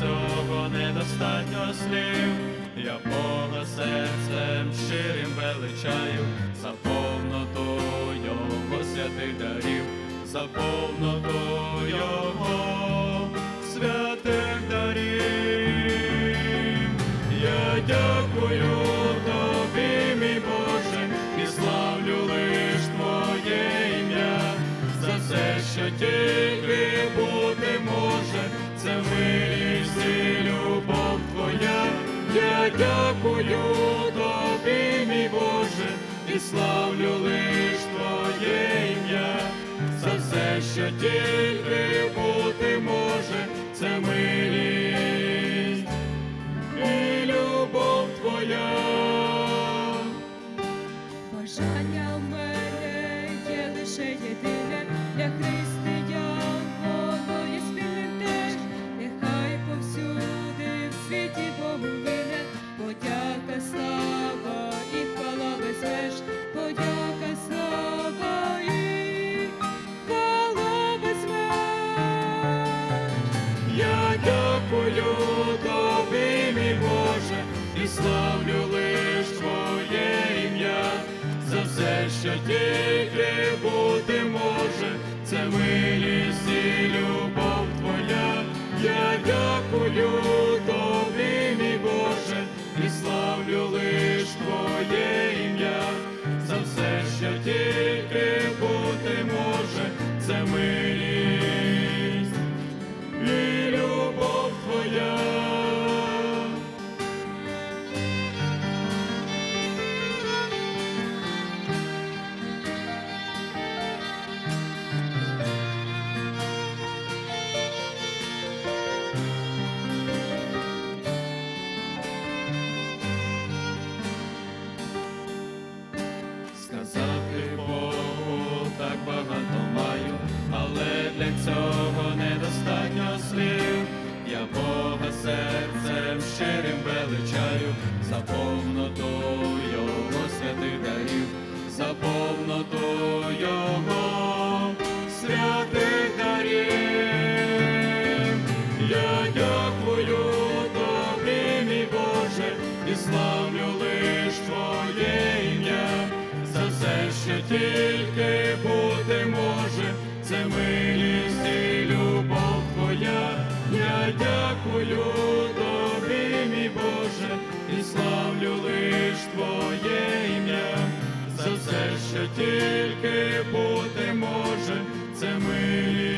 цього недостатньо слів. Я Бога серцем щирим величаю, за повноту Його святих дарів, за повноту Його святих дарів. Я дякую тобі, мій Боже, і славлю лиш Твоє за все, що тільки дякую мій Боже, і славлю лиш Твоє ім'я, за все, що тільки бути може, це милість і любов Твоя. Бажання в мене є лише єдине для християн, слава і хвала меж, подяка, слава і хвала меж. Я дякую тобі, мій Боже, і славлю лиш Твоє ім'я, за все, що тільки бути може, це милість Сказати Богу так багато маю, але для цього недостатньо слів. Я Бога серцем щирим величаю, за повноту Його святих дарів, за повноту Його святих дарів. Я дякую тобі, мій Боже, і славлю що тільки бути може, це милість.